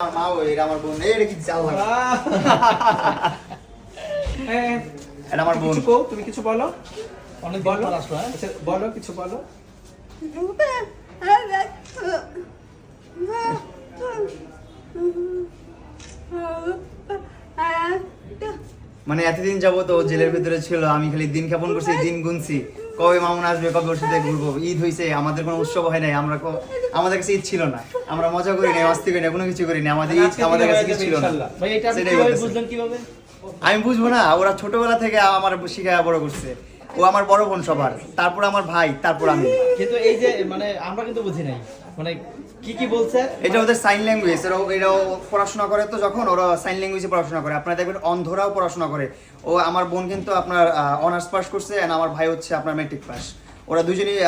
আমার মা ওই এটা আমার বোন। এটা কি চাল এটা আমার বোন। তুমি কিছু বলো। অনেক বলো। বলো আসলো বলো কিছু বলো। মানে এতদিন যাব তো জেলের ভিতরে ছিল আমি খালি দিন ক্ষেপণ করছি দিন গুনছি। কবে মামুন আসবে কবে ওর সাথে ঘুরবো ঈদ হয়েছে আমাদের কোনো উৎসব হয় নাই আমরা আমাদের কাছে ঈদ ছিল না। আমরা মজা করি নাই মাস্তি করি না কোনো কিছু করি না আমাদের ঈদ আমাদের কাছে কিছু ছিল না। সেটাই আমি বুঝব না ওরা ছোটবেলা থেকে আমার শিখায় বড় করছে। ও আমার বড় বোন সবার। তারপর আমার ভাই তারপর আমি। কিন্তু এই যে মানে আমরা কিন্তু বুঝি নাই। মানে কি কি বলছে? এটা ওদের সাইন ল্যাঙ্গুয়েজ এরা এরাও পড়াশোনা করে তো যখন ওরা সাইন ল্যাঙ্গুয়েজে পড়াশোনা করে। আপনারা দেখবেন অন্ধরাও পড়াশোনা করে। ও আমার বোন কিন্তু আপনার অনার্স পাস করছে এন্ড আমার ভাই হচ্ছে আপনার ম্যাট্রিক পাস ওরা দুজনেই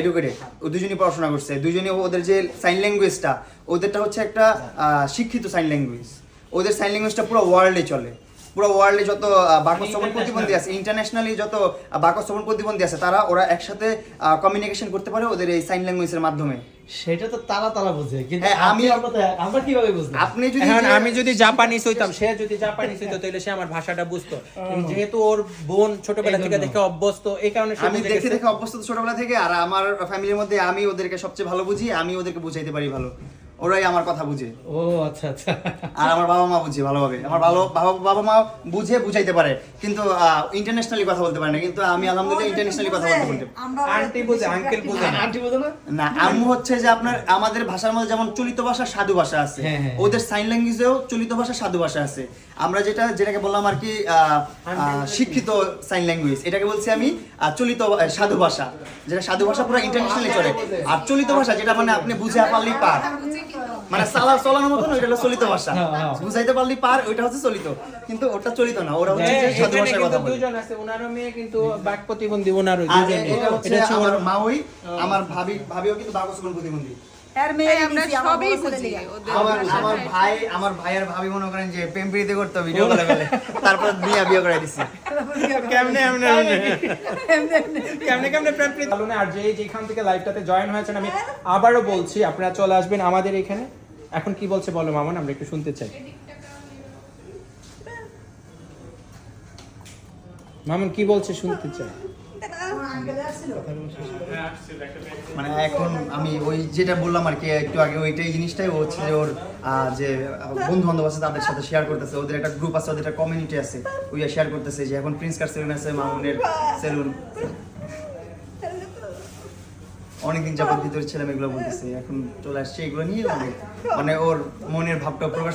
এডুকেটেড ও দুজনেই পড়াশোনা করছে। দুজনেই ওদের যে সাইন ল্যাঙ্গুয়েজটা ওদেরটা হচ্ছে একটা শিক্ষিত সাইন ল্যাঙ্গুয়েজ ওদের সাইন ল্যাঙ্গুয়েজটা পুরো ওয়ার্ল্ডে চলে। পুরো ওয়ার্ল্ডে যত আহ, বাকশ্রবণ প্রতিবন্ধী আছে ইন্টারন্যাশনালি যত আহ, বাকশ্রবণ প্রতিবন্ধী আছে তারা ওরা একসাথে কমিউনিকেশন করতে পারে ওদের এই সাইন ল্যাঙ্গুয়েজের মাধ্যমে। সেটা তো তারা তারা বুঝে কিন্তু হ্যাঁ, আমি আমি- আমরা কীভাবে বুঝলাম আপনি যদি আমি যদি জাপানিজ হইতাম সে যদি জাপানিজ হইতো তাহলে সে আমার ভাষাটা বুঝতো। যেহেতু ওর বোন ছোটবেলা থেকে দেখে অভ্যস্ত এই কারণে আমি দেখে দেখে অভ্যস্ত তো ছোটবেলা থেকে আর আমার ফ্যামিলির মধ্যে আমি ওদেরকে সবচেয়ে ভালো বুঝি আমি ওদেরকে বুঝাইতে পারি ভালো। ওরাই আমার কথা বুঝে। ও আচ্ছা আচ্ছা। আর আমার বাবা মা বুঝে ভালোভাবে। আমার ভালো বাবা বাবা মা বুঝে বুঝাইতে পারে কিন্তু ইন্টারন্যাশনালি কথা বলতে পারে না কিন্তু আমি আলহামদুলিল্লাহ ইন্টারন্যাশনালি কথা বলতে বলতে আন্টি বুঝে আঙ্কেল বুঝে না? আন্টি বুঝো না? না আম্মু হচ্ছে যে আপনার আমাদের ভাষার মধ্যে যেমন চলিত ভাষা সাধু ভাষা আছে হ্যাঁ, হ্যাঁ। ওদের সাইন ল্যাঙ্গুয়েজেও চলিত ভাষা সাধু ভাষা আছে। আমরা যেটা যেটাকে বললাম আর কি শিক্ষিত সাইন ল্যাঙ্গুয়েজ এটাকে বলছি আমি চলিত সাধু ভাষা। যেটা সাধু ভাষা পুরো ইন্টারন্যাশনালি চলে। আর চলিত ভাষা যেটা মানে আপনি বুঝে পারলেই পার। মানে সালা চলানোর মতন ওইটা হলো চলিত ভাষা। হ্যাঁ, হ্যাঁ। বুঝাইতে পারলি পার ওইটা হচ্ছে চলিত। কিন্তু ওটা চলিত না ওরা হচ্ছে হ্যাঁ, সাধু ভাষায় কথা বলে। দুজন আছে ওনারও মেয়ে কিন্তু বাক প্রতিবন্ধী ওনারও এটা হচ্ছে আমার মাওই আমার ভাবি ভাবিও কিন্তু বাক প্রতিবন্ধী। আমরা দিছি, আমার সবই বড় ছেলে বুঝি লিগা। ওদের আমার ভাই আমার ভাবি মনে করেন যে প্রেম করতো ভিডিও কলে ফেলে তারপর বিয়া বিয়ে করে দিছি। কেমনে এমনে এমনে? কেমনে কেমনে প্রেম ভালো না আর যে যেখান থেকে লাইভটাতে জয়েন হয়েছেন আমি আবারও বলছি আপনারা চলে আসবেন আমাদের এখানে। এখন কি বলছে বলো মামন আমরা একটু শুনতে চাই। মামন কি বলছে শুনতে চাই? মানে এখন আমি ওই যেটা বললাম আর কি, একটু আগে ওইটাই জিনিসটাই হচ্ছে যে ওর যে বন্ধু বান্ধব আছে তাদের সাথে শেয়ার করতেছে, ওদের একটা গ্রুপ আছে, ওদের একটা কমিউনিটি আছে, ওই শেয়ার করতেছে যে এখন প্রিন্স কার সেলুন আছে, মামুনের সেলুন অনেকদিন যাবত ভিতরে ছিলাম এগুলো বলতেছে, এখন চলে আসছে, এগুলো নিয়ে। মানে ওর মনের ভাবটা প্রকাশ